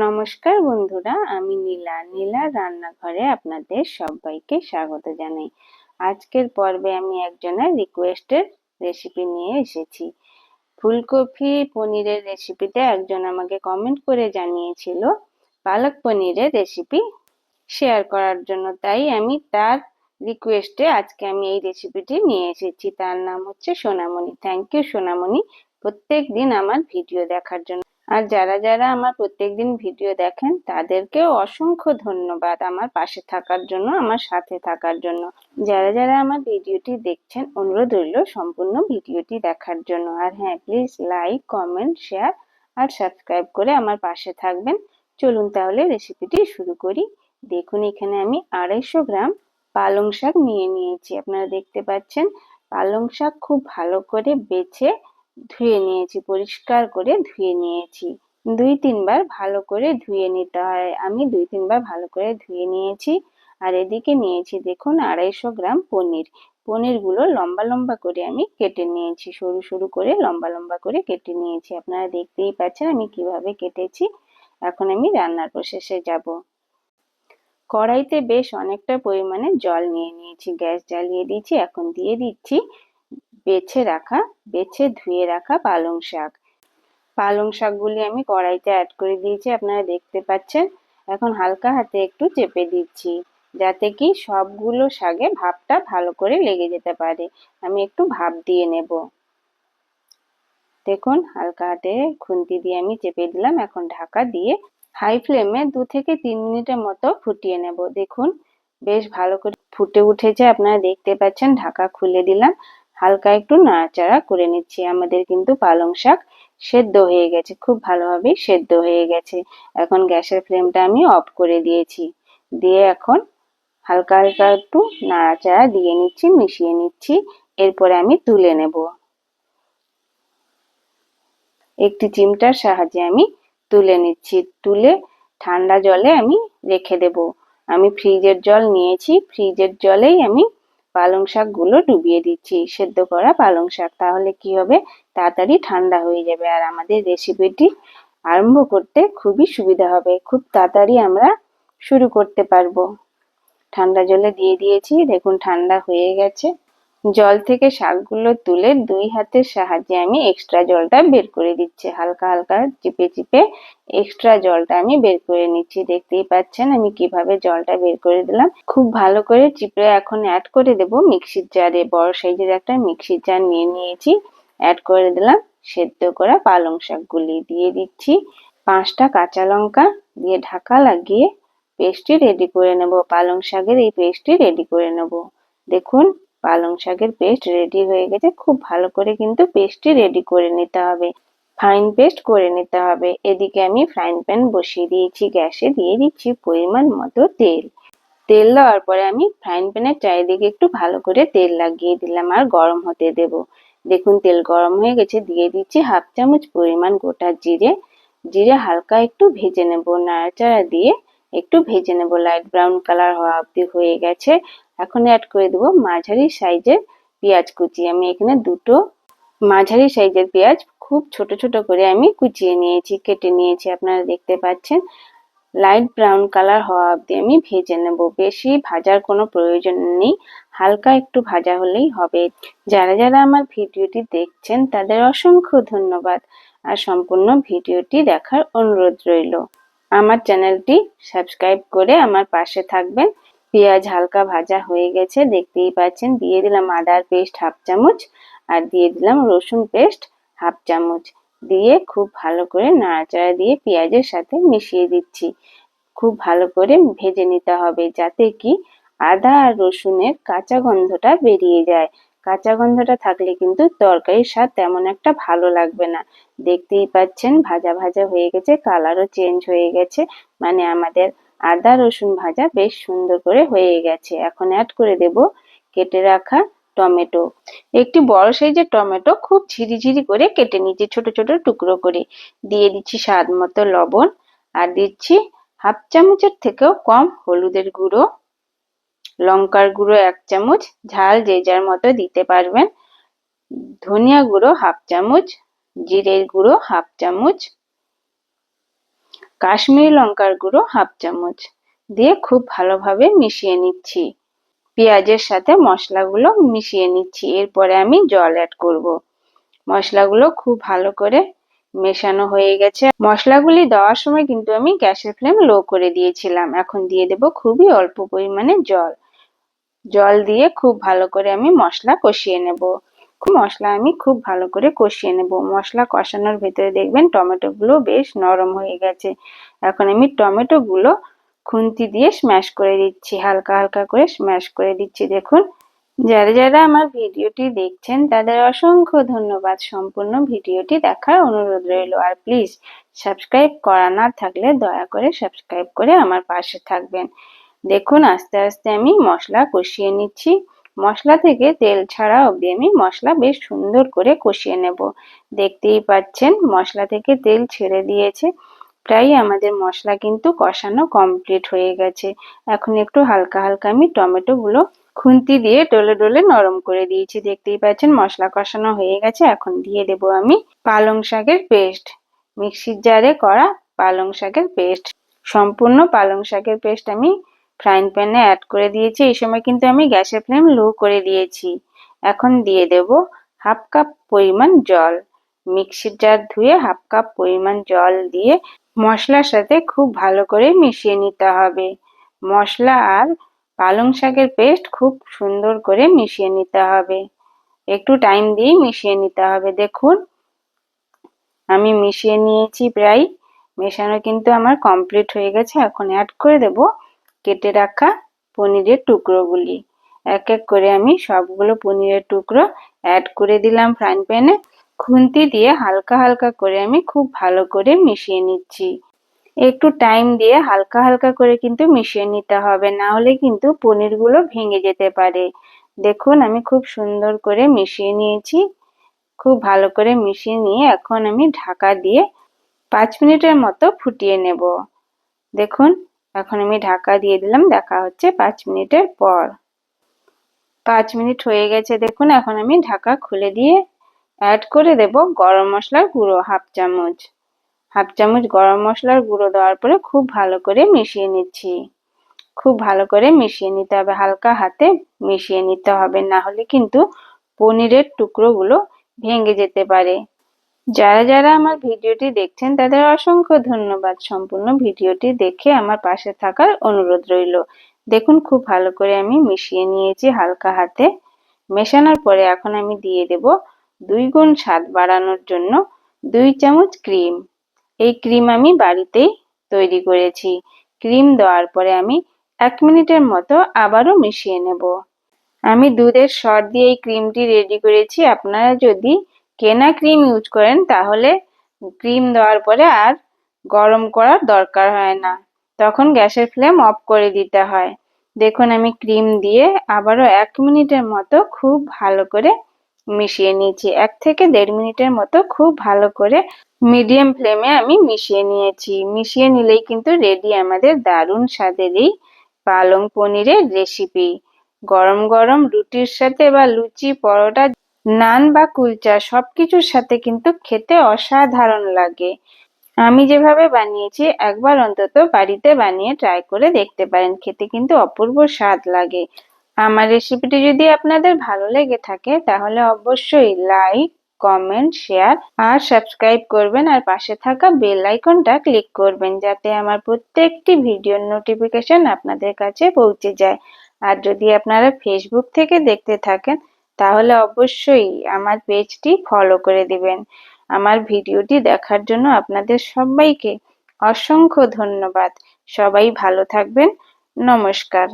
নমস্কার বন্ধুরা, আমি নীলা। নীলা রান্নাঘরে আপনাদের সবাইকে স্বাগত জানাই। আজকের পর্বে আমি একজনের রিকোয়েস্টের রেসিপি নিয়ে এসেছি। ফুলকপি পনিরের রেসিপিতে একজন আমাকে কমেন্ট করে জানিয়েছিল পালক পনিরের রেসিপি শেয়ার করার জন্য। তাই আমি তার রিকোয়েস্টে আজকে আমি এই রেসিপিটি নিয়ে এসেছি। তার নাম হচ্ছে সোনামণি। থ্যাংক ইউ সোনামণি প্রত্যেক দিন আমার ভিডিও দেখার জন্য। আর যারা যারা আমার প্রত্যেকদিন ভিডিও দেখেন, তাদেরকেও অসংখ্য ধন্যবাদ আমার পাশে থাকার জন্য, আমার সাথে থাকার জন্য। যারা যারা আমার ভিডিওটি দেখছেন, অনুরোধ রইল সম্পূর্ণ ভিডিওটি দেখার জন্য। আর হ্যাঁ প্লিজ লাইক কমেন্ট শেয়ার আর সাবস্ক্রাইব করে আমার পাশে থাকবেন। চলুন তাহলে রেসিপিটি শুরু করি। দেখুন, এখানে আমি আড়াইশো গ্রাম পালং শাক নিয়ে নিয়েছি। আপনারা দেখতে পাচ্ছেন, পালং শাক খুব ভালো করে বেছে ধুয়ে নিয়েছি, পরিষ্কার করে ধুয়ে নিয়েছি। দুই তিনবার ভালো করে ধুয়ে নিতে হয়। আমি দুই তিনবার ভালো করে ধুয়ে নিয়েছি। আর এদিকে নিয়েছি দেখুন আড়াইশো গ্রাম পনির। পনিরগুলো লম্বা লম্বা করে আমি কেটে নিয়েছি। সরু সরু করে লম্বা লম্বা করে কেটে নিয়েছি। আপনারা দেখতেই পাচ্ছেন আমি কীভাবে কেটেছি। এখন আমি রান্নার প্রসেসে যাব। কড়াইতে বেশ অনেকটা পরিমাণে জল নিয়ে নিয়েছি। গ্যাস জ্বালিয়ে দিয়েছি, এখন দিয়ে দিচ্ছি। বেছে রাখা, বেছে ধুয়ে রাখা পালং শাক। পালং শাকগুলি আমি কড়াইতে অ্যাড করে দিয়েছি, আপনারা দেখতে পাচ্ছেন। এখন হালকা হাতে একটু চেপে দিচ্ছি, যাতে কি সবগুলো শাকে ভাপটা ভালো করে লেগে যেতে পারে। আমি একটু ভাপ দিয়ে নেব। দেখুন, হালকা হাতে খুন্তি দিয়ে আমি চেপে দিলাম। এখন ঢাকা দিয়ে হাই ফ্লেমে দু থেকে তিন মিনিটের মতো ফুটিয়ে নেব। দেখুন, বেশ ভালো করে ফুটে উঠেছে। আপনারা দেখতে পাচ্ছেন, ঢাকা খুলে দিলাম। হালকা একটু নাড়াচাড়া করে নিচ্ছি। আমাদের কিন্তু পালং শাক সেদ্ধ হয়ে গেছে, খুব ভালোভাবে সেদ্ধ হয়ে গেছে। এখন গ্যাসের ফ্লেমটা আমি অফ করে দিয়েছি। দিয়ে এখন হালকা হালকা একটু নাড়াচাড়া দিয়ে নিচ্ছি, মিশিয়ে নিচ্ছি। এরপরে আমি তুলে নেব। একটি চিমটার সাহায্যে আমি তুলে নিচ্ছি। তুলে ঠান্ডা জলে আমি রেখে দেব। আমি ফ্রিজের জল নিয়েছি। ফ্রিজের জলেই আমি পালং শাকগুলো ডুবিয়ে দিচ্ছি, সেদ্ধ করা পালং শাক। তাহলে কি হবে? তাড়াতাড়ি ঠান্ডা হয়ে যাবে আর আমাদের রেসিপিটি আরম্ভ করতে খুবই সুবিধা হবে। খুব তাড়াতাড়ি আমরা শুরু করতে পারব। ঠান্ডা জলে দিয়ে দিয়েছি, দেখুন ঠান্ডা হয়ে গেছে। জল থেকে শাকগুলো তুলে দুই হাতের সাহায্যে আমি এক্সট্রা জলটা বের করে দিচ্ছি। হালকা হালকা চিপে চিপে এক্সট্রা জলটা আমি বের করে নিচ্ছি। দেখতেই পাচ্ছেন আমি কীভাবে জলটা বের করে দিলাম। খুব ভালো করে চিপে এখন অ্যাড করে দেব মিক্সির জারে বড় সাইজের একটা মিক্সির জার নিয়ে নিয়েছি। অ্যাড করে দিলাম। সেদ্ধ করা পালং শাকগুলি দিয়ে দিচ্ছি। পাঁচটা কাঁচা লঙ্কা দিয়ে ঢাকা লাগিয়ে পেস্টটি রেডি করে নেব। পালং শাকের এই পেস্টটি রেডি করে নেব। দেখুন পালং শাকের পেস্ট রেডি হয়ে গেছে। খুব ভালো করে কিন্তু পেস্টটি রেডি করে নিতে হবে। ফাইন পেস্ট করে নিতে হবে। এদিকে আমি ফ্রাইং প্যান বসিয়ে দিয়েছি। গ্যাসে দিয়ে দিচ্ছি পরিমাণ মতো তেল। তেল দেওয়ার পরে আমি ফ্রাইং প্যানের চারিদিকে একটু ভালো করে তেল লাগিয়ে দিলাম আর গরম হতে দেব। দেখুন, তেল গরম হয়ে গেছে। দিয়ে দিচ্ছি হাফ চামচ পরিমাণ গোটা জিরে। জিরে হালকা একটু ভেজে নেব। নাড়াচাড়া দিয়ে একটু ভেজে নেব। লাইট ব্রাউন কালার হওয়া অব্দি হয়ে গেছে। এখন অ্যাড করে দেবো মাঝারি সাইজের পেঁয়াজ কুচি। আমি এখানে দুটো মাঝারি সাইজের পেঁয়াজ খুব ছোট ছোট করে আমি কুচিয়ে নিয়েছি, কেটে নিয়েছি, আপনারা দেখতে পাচ্ছেন। লাইট ব্রাউন কালার হওয়া অবধি আমি ভেজে নেব। বেশি ভাজার কোনো প্রয়োজন নেই। হালকা একটু ভাজা হলেই হবে। যারা যারা আমার ভিডিওটি দেখছেন, তাদের অসংখ্য ধন্যবাদ। আর সম্পূর্ণ ভিডিওটি দেখার অনুরোধ রইল। আমার চ্যানেলটি সাবস্ক্রাইব করে আমার পাশে থাকবেন। পেঁয়াজ হালকা ভাজা হয়ে গেছে, দেখতেই পাচ্ছেন। দিয়ে দিলাম আদার পেস্ট হাফ চামচ আর দিয়ে দিলাম রসুন পেস্ট হাফ চামচ। দিয়ে খুব ভালো করে নাড়াচাড়া দিয়ে পেঁয়াজের সাথে মিশিয়ে দিচ্ছি। খুব ভালো করে ভেজে নিতে হবে যাতে কি আদা আর রসুনের কাঁচা গন্ধটা বেরিয়ে যায়। কাঁচা গন্ধটা থাকলে কিন্তু তরকারির স্বাদ তেমন একটা ভালো লাগবে না। দেখতেই পাচ্ছেন ভাজা ভাজা হয়ে গেছে, কালারও চেঞ্জ হয়ে গেছে। মানে আমাদের আদা রসুন ভাজা বেশ সুন্দর করে হয়ে গেছে। এখন অ্যাড করে দেব কেটে রাখা টমেটো। একটি বড় সাইজের টমেটো খুব ঝিরিঝিরি করে কেটে নিচ্ছি ছোট ছোট টুকরো করে। দিয়ে দিচ্ছি স্বাদ মতো লবণ আর দিচ্ছি হাফ চামচের থেকেও কম হলুদের গুঁড়ো। লঙ্কার গুঁড়ো এক চামচ, ঝাল যে যার মতো দিতে পারবেন। ধনিয়া গুঁড়ো হাফ চামচ, জিরের গুঁড়ো হাফ চামচ, কাশ্মীরি লঙ্কার গুঁড়ো হাফ চামচ দিয়ে খুব ভালোভাবে মিশিয়ে নিচ্ছি। পেঁয়াজের সাথে মশলাগুলো মিশিয়ে নিচ্ছি। এরপরে আমি জল অ্যাড করব। মশলাগুলো খুব ভালো করে মেশানো হয়ে গেছে। মশলাগুলি দেওয়ার সময় কিন্তু আমি গ্যাসের ফ্লেম লো করে দিয়েছিলাম। এখন দিয়ে দেব খুবই অল্প পরিমাণে জল। জল দিয়ে খুব ভালো করে আমি মশলা কষিয়ে নেব। মশলা আমি খুব ভালো করে কষিয়ে নেব। মশলা কষানোর ভেতরে দেখবেন টমেটোগুলো বেশ নরম হয়ে গেছে। এখন আমি টমেটোগুলো খুন্তি দিয়ে স্ম্যাশ করে দিচ্ছি। হালকা হালকা করে স্ম্যাশ করে দিচ্ছি। দেখুন যারা যারা আমার ভিডিওটি দেখছেন, তাদের অসংখ্য ধন্যবাদ। সম্পূর্ণ ভিডিওটি দেখার অনুরোধ রইল। আর প্লিজ সাবস্ক্রাইব করা না থাকলে দয়া করে সাবস্ক্রাইব করে আমার পাশে থাকবেন। দেখুন, আস্তে আস্তে আমি মশলা কষিয়ে নিচ্ছি। মশলা থেকে তেল ছাড়া অবধি আমি মশলা বেশ সুন্দর করে কষিয়ে নেব। দেখতেই পাচ্ছেন, মশলা থেকে তেল ছেড়ে দিয়েছে। প্রায় আমাদের মশলা কিন্তু কষানো কমপ্লিট হয়ে গেছে। এখন একটু হালকা হালকা আমি টমেটো গুলো খুন্তি দিয়ে ডলে ডলে নরম করে দিয়েছি। দেখতেই পাচ্ছেন মশলা কষানো হয়ে গেছে। এখন দিয়ে দেব আমি পালং শাকের পেস্ট। মিক্সির জারে করা পালং শাকের পেস্ট। সম্পূর্ণ পালং শাকের পেস্ট আমি ফ্রাইং প্যানে অ্যাড করে দিয়েছি। এই সময় কিন্তু আমি গ্যাসের ফ্লেম লো করে দিয়েছি। এখন দিয়ে দেব হাফ কাপ পরিমাণ জল। মিক্সির জার ধুয়ে হাফ কাপ পরিমাণ জল দিয়ে মশলার সাথে খুব ভালো করে মিশিয়ে নিতে হবে। মশলা আর পালং শাকের পেস্ট খুব সুন্দর করে মিশিয়ে নিতে হবে। একটু টাইম দিয়ে মিশিয়ে নিতে হবে। দেখুন, আমি মিশিয়ে নিয়েছি প্রায়। মেশানো কিন্তু আমার কমপ্লিট হয়ে গেছে। এখন অ্যাড করে দেব কেটে রাখা পনিরের টুকরোগুলি। এক এক করে আমি সবগুলো পনিরের টুকরো অ্যাড করে দিলাম ফ্রাইং প্যানে খুন্তি দিয়ে হালকা হালকা করে আমি খুব ভালো করে মিশিয়ে নিচ্ছি। একটু টাইম দিয়ে হালকা হালকা করে কিন্তু মিশিয়ে নিতে হবে। না হলে কিন্তু পনিরগুলো ভেঙে যেতে পারে। দেখুন, আমি খুব সুন্দর করে মিশিয়ে নিয়েছি। খুব ভালো করে মিশিয়ে নিয়ে এখন আমি ঢাকা দিয়ে পাঁচ মিনিটের মতো ফুটিয়ে নেব। দেখুন, এখন আমি ঢাকা দিয়ে দিলাম, দেখা হচ্ছে পাঁচ মিনিটের পর। পাঁচ মিনিট হয়ে গেছে, দেখুন, এখন আমি ঢাকা খুলে দিয়ে অ্যাড করে দেব গরম মশলার গুঁড়ো হাফ চামচ। হাফ চামচ গরম মশলার গুঁড়ো দেওয়ার পরে খুব ভালো করে মিশিয়ে নিচ্ছি। খুব ভালো করে মিশিয়ে নিতে হবে, হালকা হাতে মিশিয়ে নিতে হবে, না হলে কিন্তু পনিরের টুকরোগুলো ভেঙে যেতে পারে। যারা যারা আমার ভিডিওটি দেখছেন, তাদের অসংখ্য ধন্যবাদ। সম্পূর্ণ ভিডিওটি দেখে আমার পাশে থাকার অনুরোধ রইল। দেখুন, খুব ভালো করে আমি মিশিয়ে নিয়েছি হালকা হাতে। মেশানোর পরে এখন আমি দিয়ে দেব দুই গুণ স্বাদ বাড়ানোর জন্য দুই চামচ ক্রিম। এই ক্রিম আমি বাড়িতেই তৈরি করেছি। ক্রিম দেওয়ার পরে আমি এক মিনিটের মতো আবারও মিশিয়ে নেব। আমি দুধের শর দিয়ে এই ক্রিমটি রেডি করেছি। আপনারা যদি কেনা ক্রিম ইউজ করেন, তাহলে ক্রিম দেওয়ার পরে আর গরম করার দরকার হয় না। তখন গ্যাসের ফ্লেম অফ করে দিতে হয়। দেখুন, আমি ক্রিম দিয়ে আবারও এক মিনিটের মতো খুব ভালো করে মিশিয়ে নিয়েছি। এক থেকে দেড় মিনিটের মতো খুব ভালো করে মিডিয়াম ফ্লেমে আমি মিশিয়ে নিয়েছি। মিশিয়ে নিলেই কিন্তু রেডি আমাদের দারুণ স্বাদের এই পালং পনিরের রেসিপি গরম গরম রুটির সাথে বা লুচি, পরোটা, নান বা কুলচা সবকিছুর সাথে কিন্তু খেতে অসাধারণ লাগে। আমি যেভাবে বানিয়েছি একবার অন্তত বাড়িতে বানিয়ে ট্রাই করে দেখতে পারেন। খেতে কিন্তু অপূর্ব স্বাদ লাগে। আমার রেসিপিটি যদি আপনাদের ভালো লেগে থাকে, তাহলে অবশ্যই লাইক কমেন্ট শেয়ার আর সাবস্ক্রাইব করবেন। আর পাশে থাকা বেল আইকনটা ক্লিক করবেন, যাতে আমার প্রত্যেকটি ভিডিওর নোটিফিকেশন আপনাদের কাছে পৌঁছে যায়। আর যদি আপনারা ফেসবুক থেকে দেখতে থাকেন, তাহলে অবশ্যই আমার পেজটি ফলো করে দিবেন। আমার ভিডিওটি দেখার জন্য আপনাদের সবাইকে অসংখ্য ধন্যবাদ। সবাই ভালো থাকবেন। নমস্কার।